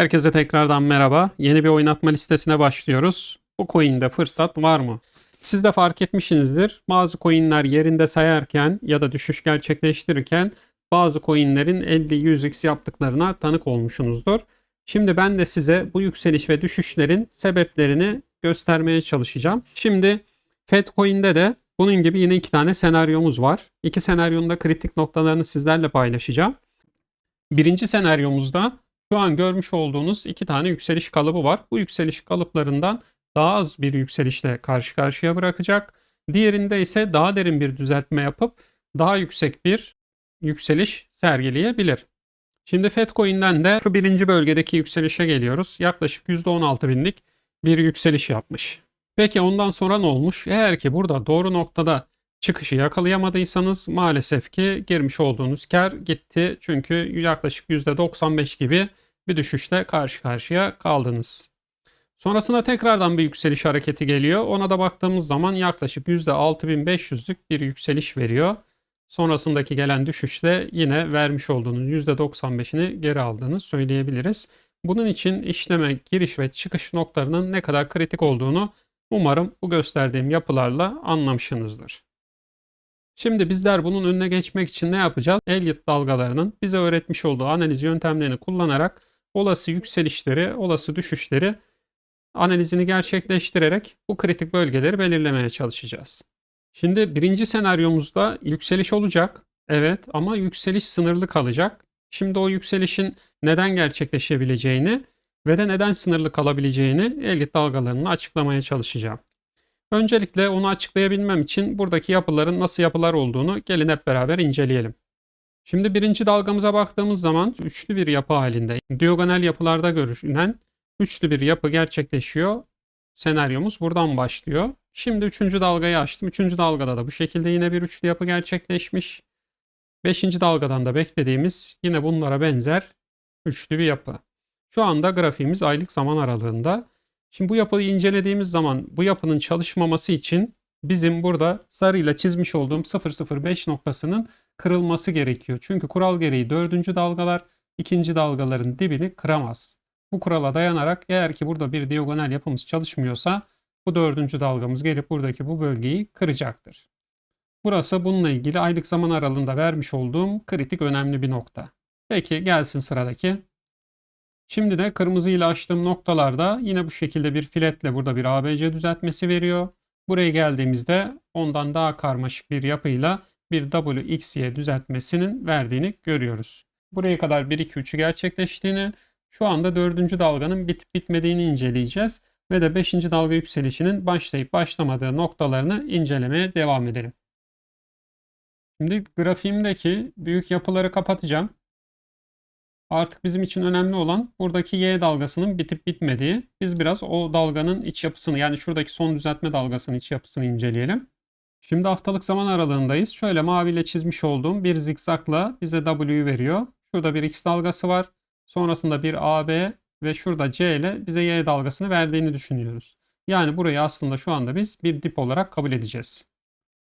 Herkese tekrardan merhaba. Yeni bir oynatma listesine başlıyoruz. Bu coin'de fırsat var mı? Siz de fark etmişsinizdir. Bazı coin'ler yerinde sayarken ya da düşüş gerçekleştirirken bazı coin'lerin 50-100x yaptıklarına tanık olmuşsunuzdur. Şimdi ben de size bu yükseliş ve düşüşlerin sebeplerini göstermeye çalışacağım. Şimdi Fedcoin'de de bunun gibi yine iki tane senaryomuz var. İki senaryonun da kritik noktalarını sizlerle paylaşacağım. Birinci senaryomuzda şu an görmüş olduğunuz iki tane yükseliş kalıbı var. Bu yükseliş kalıplarından daha az bir yükselişle karşı karşıya bırakacak. Diğerinde ise daha derin bir düzeltme yapıp daha yüksek bir yükseliş sergileyebilir. Şimdi Fedcoin'den de şu birinci bölgedeki yükselişe geliyoruz. Yaklaşık %16 binlik bir yükseliş yapmış. Peki ondan sonra ne olmuş? Eğer ki burada doğru noktada çıkışı yakalayamadıysanız maalesef ki girmiş olduğunuz kar gitti. Çünkü yaklaşık %95 gibi bir düşüşle karşı karşıya kaldınız. Sonrasında tekrardan bir yükseliş hareketi geliyor. Ona da baktığımız zaman yaklaşık %6500'lük bir yükseliş veriyor. Sonrasındaki gelen düşüşle yine vermiş olduğunuz %95'ini geri aldığını söyleyebiliriz. Bunun için işleme giriş ve çıkış noktalarının ne kadar kritik olduğunu umarım bu gösterdiğim yapılarla anlamışsınızdır. Şimdi bizler bunun önüne geçmek için ne yapacağız? Elliott dalgalarının bize öğretmiş olduğu analiz yöntemlerini kullanarak olası yükselişleri, olası düşüşleri analizini gerçekleştirerek bu kritik bölgeleri belirlemeye çalışacağız. Şimdi birinci senaryomuzda yükseliş olacak. Evet ama yükseliş sınırlı kalacak. Şimdi o yükselişin neden gerçekleşebileceğini ve de neden sınırlı kalabileceğini Elliott dalgalarını açıklamaya çalışacağım. Öncelikle onu açıklayabilmem için buradaki yapıların nasıl yapılar olduğunu gelin hep beraber inceleyelim. Şimdi birinci dalgamıza baktığımız zaman üçlü bir yapı halinde diagonal yapılarda görünen üçlü bir yapı gerçekleşiyor. Senaryomuz buradan başlıyor. Şimdi üçüncü dalgayı açtım. Üçüncü dalgada da bu şekilde yine bir üçlü yapı gerçekleşmiş. Beşinci dalgadan da beklediğimiz yine bunlara benzer üçlü bir yapı. Şu anda grafiğimiz aylık zaman aralığında. Şimdi bu yapıyı incelediğimiz zaman bu yapının çalışmaması için bizim burada sarıyla çizmiş olduğum 005 noktasının kırılması gerekiyor. Çünkü kural gereği dördüncü dalgalar ikinci dalgaların dibini kıramaz. Bu kurala dayanarak eğer ki burada bir diagonal yapımız çalışmıyorsa bu dördüncü dalgamız gelip buradaki bu bölgeyi kıracaktır. Burası bununla ilgili aylık zaman aralığında vermiş olduğum kritik önemli bir nokta. Peki gelsin sıradaki. Şimdi de kırmızı ile açtığım noktalarda yine bu şekilde bir filetle burada bir ABC düzeltmesi veriyor. Buraya geldiğimizde ondan daha karmaşık bir yapıyla bir WXY düzeltmesinin verdiğini görüyoruz. Buraya kadar 1 2 3'ü gerçekleştiğini, şu anda 4. dalganın bitip bitmediğini inceleyeceğiz ve de 5. dalga yükselişinin başlayıp başlamadığı noktalarını incelemeye devam edelim. Şimdi grafiğimdeki büyük yapıları kapatacağım. Artık bizim için önemli olan buradaki Y dalgasının bitip bitmediği. Biz biraz o dalganın iç yapısını yani şuradaki son düzeltme dalgasının iç yapısını inceleyelim. Şimdi haftalık zaman aralığındayız. Şöyle maviyle çizmiş olduğum bir zikzakla bize W veriyor. Şurada bir X dalgası var. Sonrasında bir AB ve şurada C ile bize Y dalgasını verdiğini düşünüyoruz. Yani burayı aslında şu anda biz bir dip olarak kabul edeceğiz.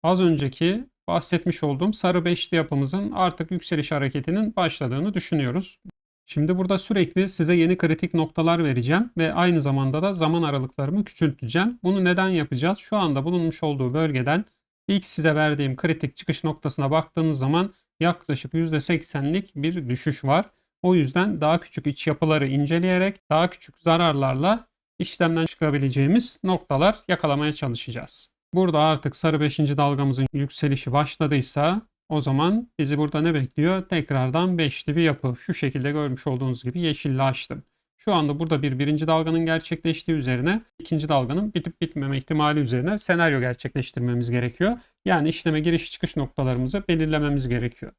Az önceki bahsetmiş olduğum sarı beşli yapımızın artık yükseliş hareketinin başladığını düşünüyoruz. Şimdi burada sürekli size yeni kritik noktalar vereceğim ve aynı zamanda da zaman aralıklarımı küçülteceğim. Bunu neden yapacağız? Şu anda bulunmuş olduğu bölgeden ilk size verdiğim kritik çıkış noktasına baktığınız zaman yaklaşık %80'lik bir düşüş var. O yüzden daha küçük iç yapıları inceleyerek daha küçük zararlarla işlemden çıkabileceğimiz noktalar yakalamaya çalışacağız. Burada artık sarı 5. dalgamızın yükselişi başladıysa o zaman bizi burada ne bekliyor? Tekrardan beşli bir yapı. Şu şekilde görmüş olduğunuz gibi yeşille açtım. Şu anda burada bir birinci dalganın gerçekleştiği üzerine ikinci dalganın bitip bitmeme ihtimali üzerine senaryo gerçekleştirmemiz gerekiyor. Yani işleme giriş çıkış noktalarımızı belirlememiz gerekiyor.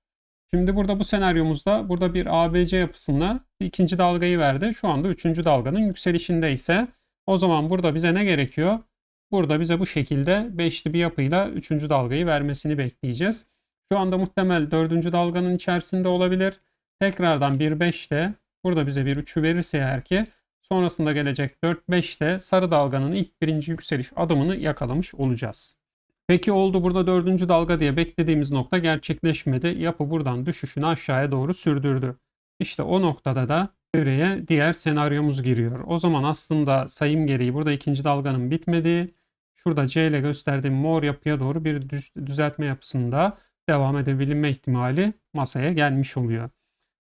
Şimdi burada bu senaryomuzda burada bir ABC yapısında ikinci dalgayı verdi. Şu anda üçüncü dalganın yükselişinde ise o zaman burada bize ne gerekiyor? Burada bize bu şekilde beşli bir yapıyla üçüncü dalgayı vermesini bekleyeceğiz. Şu anda muhtemel dördüncü dalganın içerisinde olabilir. Tekrardan 1-5 de burada bize bir 3'ü verirse eğer ki sonrasında gelecek 4-5 de sarı dalganın ilk birinci yükseliş adımını yakalamış olacağız. Peki oldu burada dördüncü dalga diye beklediğimiz nokta gerçekleşmedi. Yapı buradan düşüşünü aşağıya doğru sürdürdü. İşte o noktada da devreye diğer senaryomuz giriyor. O zaman aslında sayım gereği burada ikinci dalganın bitmediği, şurada C ile gösterdiğim mor yapıya doğru bir düz- düzeltme yapısında devam edebilme ihtimali masaya gelmiş oluyor.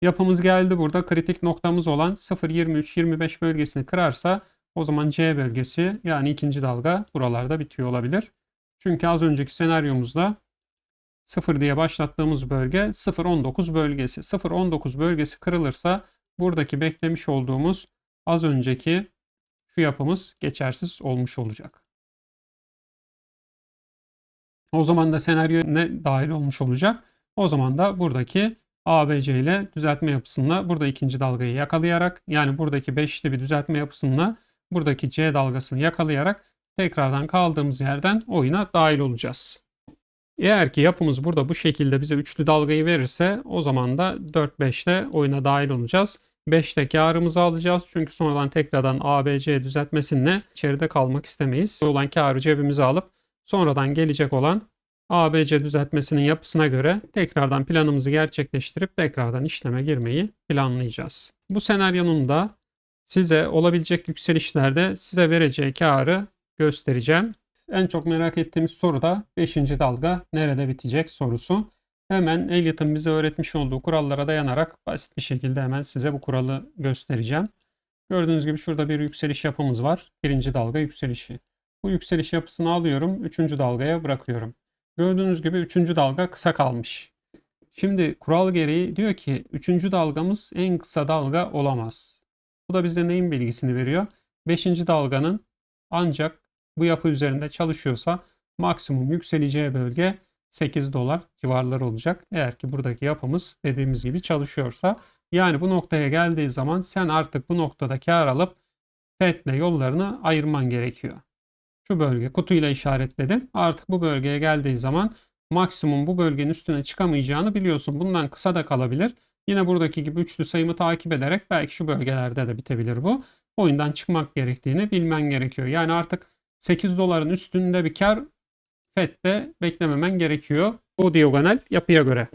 Yapımız geldi burada kritik noktamız olan 0-23-25 bölgesini kırarsa o zaman C bölgesi yani ikinci dalga buralarda bitiyor olabilir. Çünkü az önceki senaryomuzda 0 diye başlattığımız bölge 0-19 bölgesi. 0-19 bölgesi kırılırsa buradaki beklemiş olduğumuz az önceki şu yapımız geçersiz olmuş olacak. O zaman da senaryo ne dahil olmuş olacak? O zaman da buradaki ABC ile düzeltme yapısında burada ikinci dalgayı yakalayarak yani buradaki beşli bir düzeltme yapısında buradaki C dalgasını yakalayarak tekrardan kaldığımız yerden oyuna dahil olacağız. Eğer ki yapımız burada bu şekilde bize üçlü dalgayı verirse o zaman da 4-5'te oyuna dahil olacağız. 5'te karımızı alacağız çünkü sonradan tekrardan ABC düzeltmesinle içeride kalmak istemeyiz. Olan karı cebimize alıp sonradan gelecek olan ABC düzeltmesinin yapısına göre tekrardan planımızı gerçekleştirip tekrardan işleme girmeyi planlayacağız. Bu senaryonun da size olabilecek yükselişlerde size vereceği karı göstereceğim. En çok merak ettiğimiz soru da 5. dalga nerede bitecek sorusu. Hemen Elliot'ın bize öğretmiş olduğu kurallara dayanarak basit bir şekilde hemen size bu kuralı göstereceğim. Gördüğünüz gibi şurada bir yükseliş yapımız var. Birinci dalga yükselişi. Bu yükseliş yapısını alıyorum. Üçüncü dalgaya bırakıyorum. Gördüğünüz gibi üçüncü dalga kısa kalmış. Şimdi kural gereği diyor ki üçüncü dalgamız en kısa dalga olamaz. Bu da bize neyin bilgisini veriyor? Beşinci dalganın ancak bu yapı üzerinde çalışıyorsa maksimum yükseleceği bölge 8 dolar civarları olacak. Eğer ki buradaki yapımız dediğimiz gibi çalışıyorsa yani bu noktaya geldiği zaman sen artık bu noktada kar alıp FED'le yollarını ayırman gerekiyor. Şu bölge kutuyla işaretledim. Artık bu bölgeye geldiği zaman maksimum bu bölgenin üstüne çıkamayacağını biliyorsun. Bundan kısa da kalabilir. Yine buradaki gibi üçlü sayımı takip ederek belki şu bölgelerde de bitebilir bu. Oyundan çıkmak gerektiğini bilmen gerekiyor. Yani artık 8 doların üstünde bir kar FED'de beklememen gerekiyor. Bu diagonal yapıya göre.